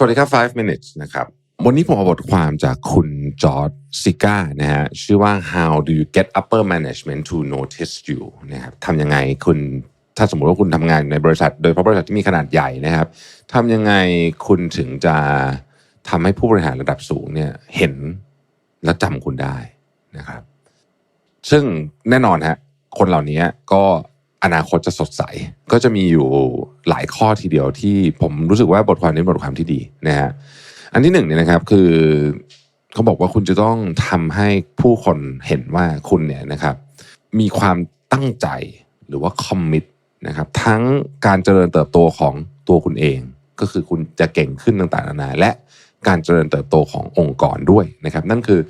สวัสดีครับ 5 minutes นะครับ วันนี้ผมเอาบทความจากคุณจอร์ดซิก้านะฮะ ชื่อว่า how do you get upper management to notice you นะครับทำยังไงคุณถ้าสมมติว่าคุณทำงานในบริษัท โดยเฉพาะบริษัทที่มีขนาดใหญ่นะครับทำยังไงคุณถึงจะทำให้ผู้บริหารระดับสูงเนี่ยเห็นและจำคุณได้นะครับ ซึ่งแน่นอนฮะคนเหล่านี้ก็ อนาคตจะสดใส ก็จะมีอยู่หลายข้อทีเดียวที่ผมรู้สึกว่าบทความนี้บทความที่ดีนะฮะอันที่หนึ่งเนี่ยนะครับคือเขาบอกว่าคุณจะต้องทำให้ผู้คนเห็นว่าคุณเนี่ยนะครับ มีความตั้งใจหรือว่าคอมมิตนะครับ ทั้งการเจริญเติบโตของตัวคุณเอง ก็คือคุณจะเก่งขึ้นต่างๆนานาและการเจริญเติบโตขององค์กรด้วยนะครับ นั่นคือ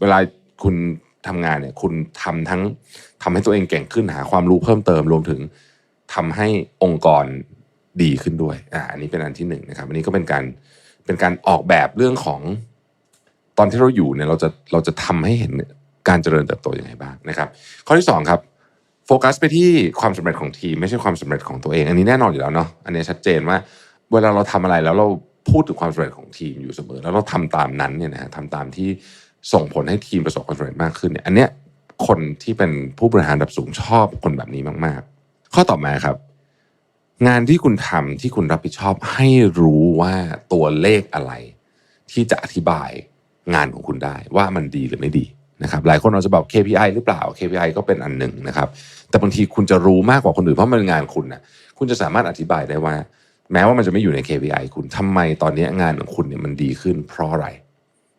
เวลาคุณ ทำงานเนี่ย คุณทำทั้งทำให้ตัวเองเก่งขึ้นหาความรู้เพิ่มเติมรวมถึงทำให้องค์กรดีขึ้นด้วยอ่าอันนี้เป็นอันที่หนึ่งนะครับ อันนี้ก็เป็นการเป็นการออกแบบเรื่องของตอนที่เราอยู่เนี่ยเราจะเราจะทำให้เห็นการเจริญเติบโตยังไงบ้างนะครับ ข้อที่สองครับโฟกัสไปที่ความสำเร็จของทีมไม่ใช่ความสำเร็จของตัวเอง อันนี้แน่นอนอยู่แล้วเนาะอันนี้ชัดเจนว่า เวลาเราทำอะไรแล้วเราพูดถึงความสำเร็จของทีมอยู่เสมอ แล้วเราทำตามนั้นเนี่ยนะฮะทำตามที่ ส่งผลให้ทีมประสบความสำเร็จมากขึ้นเนี่ยอันเนี้ยคนที่เป็นผู้บริหารระดับสูงชอบคนแบบนี้มากๆ ข้อต่อมาครับ งานที่คุณทำที่คุณรับผิดชอบให้รู้ว่าตัวเลขอะไร ที่จะอธิบายงานของคุณได้ว่ามันดีหรือไม่ดีนะครับหลายคนเราจะบอก KPI หรือเปล่า KPI ก็เป็นอันหนึ่งนะครับ แต่บางทีคุณจะรู้มากกว่าคนอื่นเพราะมันเป็นงานคุณนะคุณจะสามารถอธิบายได้ว่า แม้ว่ามันจะไม่อยู่ใน KPI คุณทำไมตอนนี้งานของคุณเนี่ยมันดีขึ้นเพราะอะไร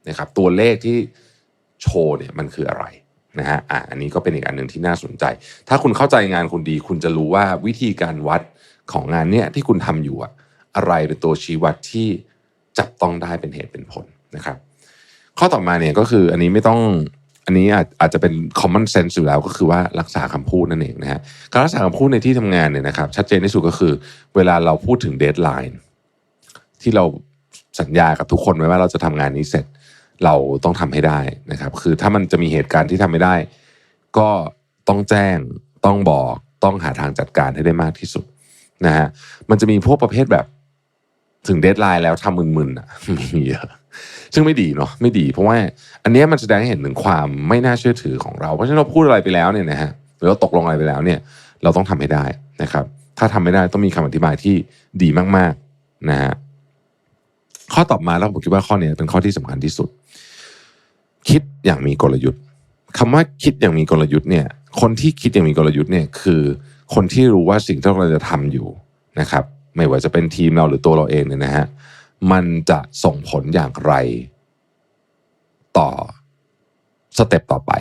นะครับตัวเลขที่โชว์เนี่ยมันคืออะไรนะฮะอะอันนี้ก็เป็นอีกอันหนึ่งที่น่าสนใจ ถ้าคุณเข้าใจงานคุณดี คุณจะรู้ว่าวิธีการวัดของงานเนี่ยที่คุณทำอยู่อะอะไรเป็นตัวชี้วัดที่จับต้องได้เป็นเหตุเป็นผลนะครับ ข้อต่อมาเนี่ยก็คืออันนี้ไม่ต้องอันนี้อาจอาจจะเป็น common sense อยู่แล้วก็คือว่ารักษาคำพูดนั่นเองนะฮะการรักษาคำพูดในที่ทำงานเนี่ยนะครับ ชัดเจนที่สุดก็คือ เวลาเราพูดถึงเดทไลน์ที่เราสัญญากับทุกคนไว้ว่าเราจะทำงานนี้เสร็จ เราต้องทำให้ได้นะครับ คือถ้ามันจะมีเหตุการณ์ที่ทำไม่ได้ ก็ต้องแจ้งต้องบอกต้องหาทางจัดการให้ได้มากที่สุดนะฮะมันจะมีพวกประเภทแบบถึงเดทไลน์แล้วทำมึนๆอะมีเยอะซึ่งไม่ดีเนาะไม่ดีเพราะว่า อันนี้มันแสดงให้เห็นถึงความไม่น่าเชื่อถือของเรา เพราะฉะนั้นเราพูดอะไรไปแล้วเนี่ยนะฮะหรือเราตกลงอะไรไปแล้วเนี่ย เราต้องทำให้ได้นะครับ ถ้าทำไม่ได้ต้องมีคำอธิบายที่ดีมากๆนะฮะข้อตอบมาแล้วผมคิดว่าข้อนี้เป็นข้อที่สำคัญที่สุด คิดอย่างมีกลยุทธ์คำว่าคิดอย่างมีกลยุทธ์เนี่ย คนที่คิดอย่างมีกลยุทธ์เนี่ยคือ คนที่รู้ว่าสิ่งที่เราจะทำอยู่นะครับ ไม่ว่าจะเป็นทีมเราหรือตัวเราเองเนี่ยนะฮะมันจะส่งผลอย่างไรต่อสเต็ปต่อไป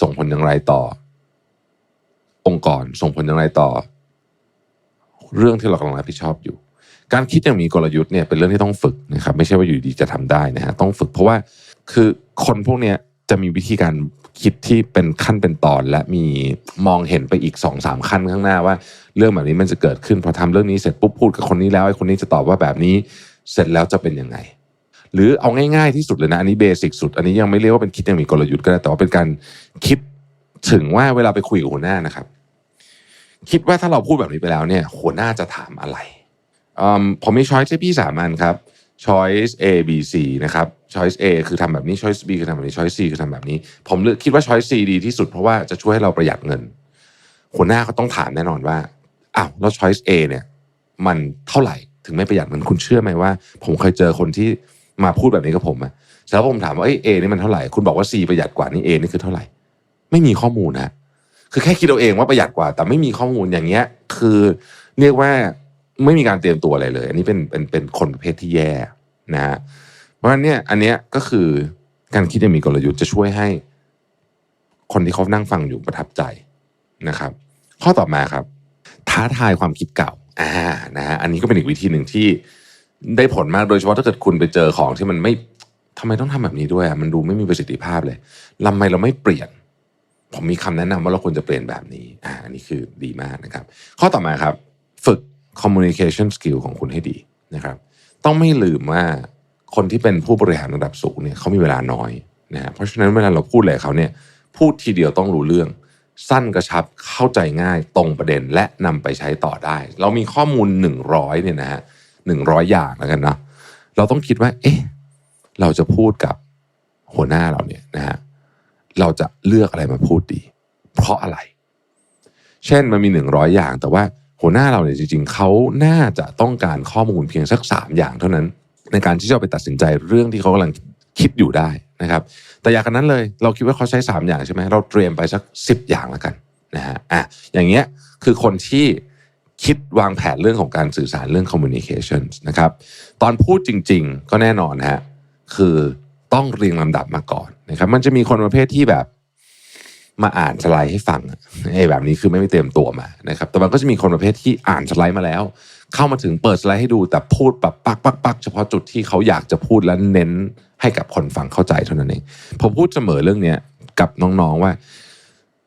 ส่งผลอย่างไรต่อ องค์กรส่งผลอย่างไรต่อ เรื่องที่เรากำลังรับผิดชอบอยู่ การคิดอย่างมีกลยุทธ์เนี่ยเป็นเรื่องที่ต้องฝึกนะครับ ไม่ใช่ว่าอยู่ดีจะทำได้นะฮะต้องฝึกเพราะว่าคือ คนพวกเนี้ยจะมีวิธีการคิดที่เป็นขั้นเป็นตอนและมีมองเห็นไปอีกสองสามขั้นข้างหน้าว่า เรื่องแบบนี้มันจะเกิดขึ้นพอทำเรื่องนี้เสร็จปุ๊บพูดกับคนนี้แล้วไอ้คนนี้จะตอบว่าแบบนี้เสร็จแล้วจะเป็นยังไง หรือเอาง่ายๆที่สุดเลยนะ อันนี้เบสิกสุด อันนี้ยังไม่เรียกว่าเป็นคิดย่างมีกลยุทธ์ก็ได้แต่ว่าเป็นการคิดถึงว่าเวลาไปคุยกับหัวหน้านะครับ คิดว่าถ้าเราพูดแบบนี้ไปแล้วเนี่ย หัวหน้าจะถามอะไรอืมผมมีช้อยส์ให้พี่สามอันครับ choice A B C นะครับ choice A คือทำแบบนี้ choice B คือทำแบบนี้ choice C คือทำแบบนี้ ผมเลือกคิดว่า choice C ดีที่สุดเพราะว่าจะช่วยให้เราประหยัดเงินหัวหน้าเขาต้องถามแน่นอนว่าอ้าวแล้ว choice A เนี่ย มันเท่าไหร่ถึงไม่ประหยัดเงินคุณเชื่อไหมว่า ผมเคยเจอคนที่มาพูดแบบนี้กับผมอะแล้วผมถามว่าเอ้เนี่มันเท่าไหร่คุณบอกว่า C ประหยัดกว่านี่ A นี่คือเท่าไหร่ ไม่มีข้อมูลนะคือแค่คิดเอาเองว่าประหยัดกว่า แต่ไม่มีข้อมูลอย่างเงี้ย คือเรียกว่า ไม่มีการเตรียมตัวอะไรเลย อันนี้เป็นเป็นเป็นคนประเภทที่แย่นะฮะเพราะฉะนั้นเนี่ยอันเนี้ยก็คือการคิดอย่างมีกลยุทธ์จะช่วยให้ คนที่เขานั่งฟังอยู่ประทับใจนะครับ ข้อต่อมาครับ ท้าทายความคิดเก่าอ่านะฮะอันนี้ก็เป็นอีกวิธีหนึ่งที่ได้ผลมากโดยเฉพาะถ้าเกิดคุณไปเจอของที่มันไม่ทำไมต้องทำแบบนี้ด้วยอะมันดูไม่มีประสิทธิภาพเลยทำไมเราไม่เปลี่ยน ผมมีคำแนะนำว่าเราควรจะเปลี่ยนแบบนี้อ่าอันนี้คือดีมากนะครับ ข้อต่อมาครับ ฝึก communication skill ของคุณให้ดีนะครับ ต้องไม่ลืมว่าคนที่เป็นผู้บริหารระดับสูงเนี่ยเขามีเวลาน้อยนะฮะเพราะฉะนั้นเวลาเราพูดอะไรเขาเนี่ยพูดทีเดียวต้องรู้เรื่อง สั้นกระชับเข้าใจง่ายตรงประเด็นและนำไปใช้ต่อได้ เรามีข้อมูล 100เนี่ยนะฮะหนึ่งร้อยอย่างแล้วกันเนาะเราต้องคิดว่า เอ๊ะเราจะพูดกับหัวหน้าเราเนี่ยนะฮะเราจะเลือกอะไรมาพูดดี เพราะอะไร เช่นมันมีหนึ่งร้อยอย่าง แต่ว่า หัวหน้าเราเนี่ยจริง ๆเขาน่าจะต้องการข้อมูลเพียงสักสามอย่างเท่านั้น ในการที่จะไปตัดสินใจเรื่องที่เขากำลังคิดอยู่ได้นะครับ แต่อย่างนั้นเลยเราคิดว่าเขาใช้สามอย่างใช่ไหมเราเตรียมไปสักสิบอย่างแล้วกันนะฮะอะอย่างเงี้ยคือคนที่คิดวางแผนเรื่องของการสื่อสารเรื่อง communication นะครับตอนพูดจริง ๆ ก็แน่นอนฮะคือต้องเรียงลำดับมาก่อนนะครับมันจะมีคนประเภทที่แบบ มาอ่านสไลด์ให้ฟังไอ้แบบนี้คือไม่ได้เตรียมตัวมานะครับ แต่มันก็จะมีคนประเภทที่อ่านสไลด์มาแล้ว เข้ามาถึงเปิดสไลด์ให้ดูแต่พูดแบบปักปักปักเฉพาะจุดที่เขาอยากจะพูดและเน้นให้กับคนฟังเข้าใจเท่านั้นเองผมพูดเสมอเรื่องเนี้ยกับน้องๆว่า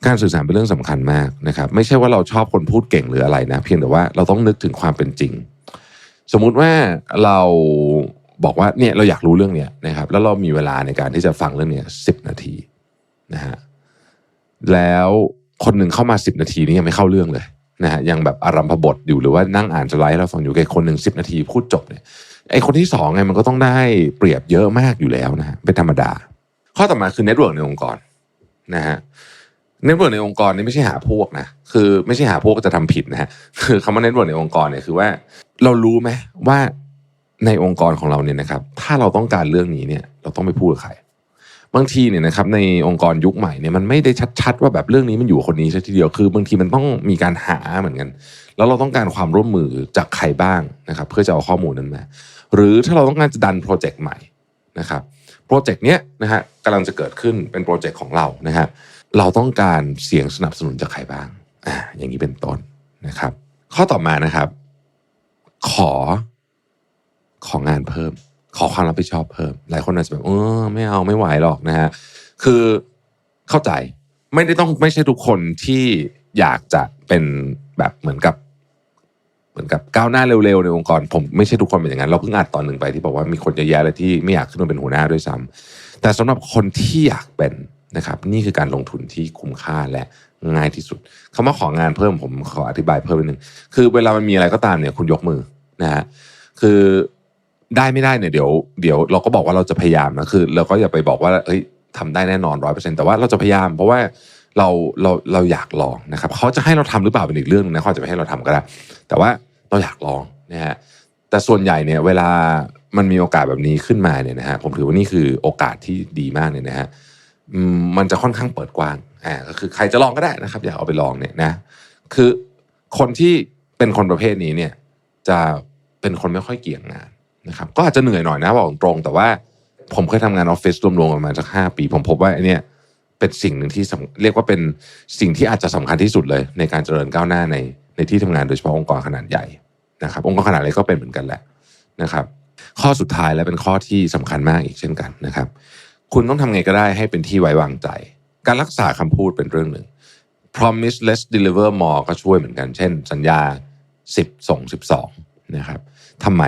การสื่อสารเป็นเรื่องสำคัญมากนะครับ ไม่ใช่ว่าเราชอบคนพูดเก่งหรืออะไรนะ เพียงแต่ว่าเราต้องนึกถึงความเป็นจริง สมมุติว่าเราบอกว่าเนี่ยเราอยากรู้เรื่องเนี้ยนะครับ แล้วเรามีเวลาในการที่จะฟังเรื่องเนี้ยสิบนาทีนะฮะ แล้วคนหนึ่งเข้ามาสิบนาทีนี้ยังไม่เข้าเรื่องเลยนะฮะยังแบบอารัมพบทอยู่หรือว่านั่งอ่านสไลด์แล้วฟังอยู่แค่คนหนึ่งสิบนาทีพูดจบเนี่ยไอคนที่สองไงมันก็ต้องได้เปรียบเยอะมากอยู่แล้วนะฮะเป็นธรรมดา ข้อต่อมาคือเน็ตเวิร์กในองค์กรนะฮะเน็ตเวิร์กในองค์กรนี่ไม่ใช่หาพวกนะคือไม่ใช่หาพวกจะทำผิดนะฮะคือคำว่าเน็ตเวิร์กในองค์กรเนี่ยคือว่า เรารู้ไหมว่าในองค์กรของเราเนี่ยนะครับ ถ้าเราต้องการเรื่องนี้เนี่ย เราต้องไปพูดกับใคร บางทีเนี่ยนะครับในองค์กรยุคใหม่เนี่ยมันไม่ได้ชัดๆ ว่าแบบเรื่องนี้มันอยู่คนนี้ซะทีเดียวคือบางทีมันต้องมีการหาเหมือนกัน แล้วเราต้องการความร่วมมือจากใครบ้างนะครับ เพื่อจะเอาข้อมูลนั้นมาหรือถ้าเราต้องการจะดันโปรเจกต์ใหม่นะครับโปรเจกต์เนี้ยนะฮะกำลังจะเกิดขึ้นเป็นโปรเจกต์ของเรานะฮะเราต้องการเสียงสนับสนุนจากใครบ้างอ่าอย่างนี้เป็นต้นนะครับ ข้อต่อมานะครับ ขอของานเพิ่ม ขอความรับผิดชอบเพิ่ม หลายคนอาจจะแบบเออไม่เอาไม่ไหวหรอกนะฮะคือเข้าใจไม่ได้ต้องไม่ใช่ทุกคนที่อยากจะเป็นแบบเหมือนกับ เหมือนกับก้าวหน้าเร็วๆในองค์กร ผมไม่ใช่ทุกคนเป็นอย่างนั้น เราเพิ่งอัดตอนหนึ่งไปที่บอกว่ามีคนเยอะแยะเลยที่ไม่อยากขึ้นมาเป็นหัวหน้าด้วยซ้ำแต่สำหรับคนที่อยากเป็นนะครับ นี่คือการลงทุนที่คุ้มค่าและง่ายที่สุดคำว่าของานเพิ่มผมขออธิบายเพิ่มนิดนึงคือเวลามันมีอะไรก็ตามเนี่ยคุณยกมือนะฮะคือ ได้ไม่ได้เนี่ยเดี๋ยวเดี๋ยวเราก็บอกว่าเราจะพยายามนะคือ เราก็อย่าไปบอกว่าเฮ้ยทำได้แน่นอนร้อยเปอร์เซ็นแต่ว่าเราจะพยายาม เพราะว่าเราเราเราอยากลองนะครับเขาจะให้เราทำหรือเปล่าเป็นอีกเรื่องหนึงนะเขาจะไม่ให้เราทำก็ได้แต่ว่าเราอยากลองนะฮะแต่ส่วนใหญ่เนี่ยเวลามันมีโอกาสแบบนี้ขึ้นมาเนี่ยนะฮะผมถือว่านี่คือโอกาสที่ดีมากเนี่ยนะฮะมันจะค่อนข้างเปิดกว้างอ่าก็คือใครจะลองก็ได้นะครับ อยากเอาไปลองเนี่ยนะ คือคนที่เป็นคนประเภทนี้เนี่ย จะเป็นคนไม่ค่อยเกี่ยงงาน นะครับก็อาจจะเหนื่อยหน่อยนะบอกตรงๆแต่ว่าผมเคยทำงานออฟฟิศรวมๆประมาณสักห้าปี ผมพบว่าไอเนี่ยเป็นสิ่งหนึ่งที่เรียกว่าเป็นสิ่งที่อาจจะสำคัญที่สุดเลย ในการเจริญก้าวหน้าในในที่ทำงานโดยเฉพาะองค์กรขนาดใหญ่นะครับ องค์กรขนาดเล็กก็เป็นเหมือนกันแหละนะครับ ข้อสุดท้ายและเป็นข้อที่สำคัญมากอีกเช่นกันนะครับ คุณต้องทำไงก็ได้ให้เป็นที่ไว้วางใจ การรักษาคำพูดเป็นเรื่องหนึ่ง promise less deliver more ก็ช่วยเหมือนกัน เช่น สัญญา 10 ส่ง 12 นะครับทำไม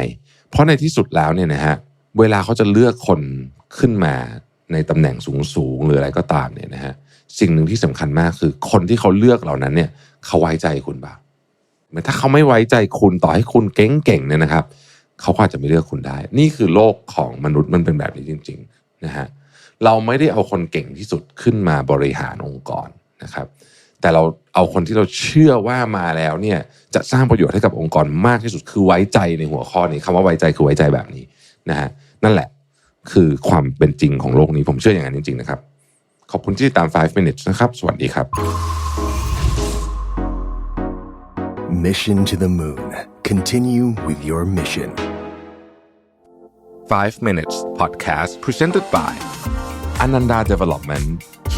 เพราะในที่สุดแล้วเนี่ยนะฮะเวลาเขาจะเลือกคนขึ้นมาในตำแหน่งสูงๆหรืออะไรก็ตามเนี่ยนะฮะสิ่งหนึ่งที่สำคัญมากคือ คนที่เขาเลือกเหล่านั้นเนี่ยเขาไว้ใจคุณเปล่าถ้าเขาไม่ไว้ใจคุณต่อให้คุณเก่งๆเนี่ยนะครับเขาก็อาจจะไม่เลือกคุณได้ นี่คือโลกของมนุษย์มันเป็นแบบนี้จริงๆนะฮะเราไม่ได้เอาคนเก่งที่สุดขึ้นมาบริหารองค์กรนะครับ แต่เราเอาคนที่เราเชื่อว่ามาแล้วเนี่ยจะสร้างประโยชน์ให้กับองค์กรมากที่สุดคือไว้ใจในหัวข้อนี้คำว่าไว้ใจคือไว้ใจแบบนี้นะฮะนั่นแหละคือความเป็นจริงของโลกนี้ผมเชื่ออย่างนั้นจริงๆนะครับ ขอบคุณที่ติดตาม 5 minutes นะครับ สวัสดีครับ Mission to the moon. Continue with your mission. 5 minutes podcast presented by Ananda Development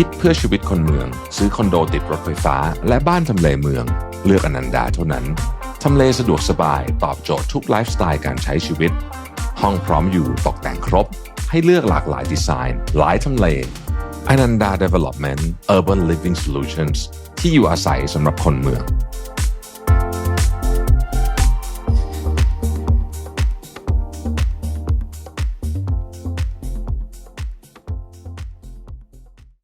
คิดเพื่อชีวิตคนเมือง ซื้อคอนโดติดรถไฟฟ้า และบ้านทำเลเมือง เลือกอนันดาเท่านั้น ทำเลสะดวกสบาย ตอบโจทย์ทุกไลฟ์สไตล์การใช้ชีวิต ห้องพร้อมอยู่ตกแต่งครบ ให้เลือกหลากหลายดีไซน์ หลายทำเลอนันดา Development Urban Living Solutions ที่อยู่อาศัยสำหรับคนเมือง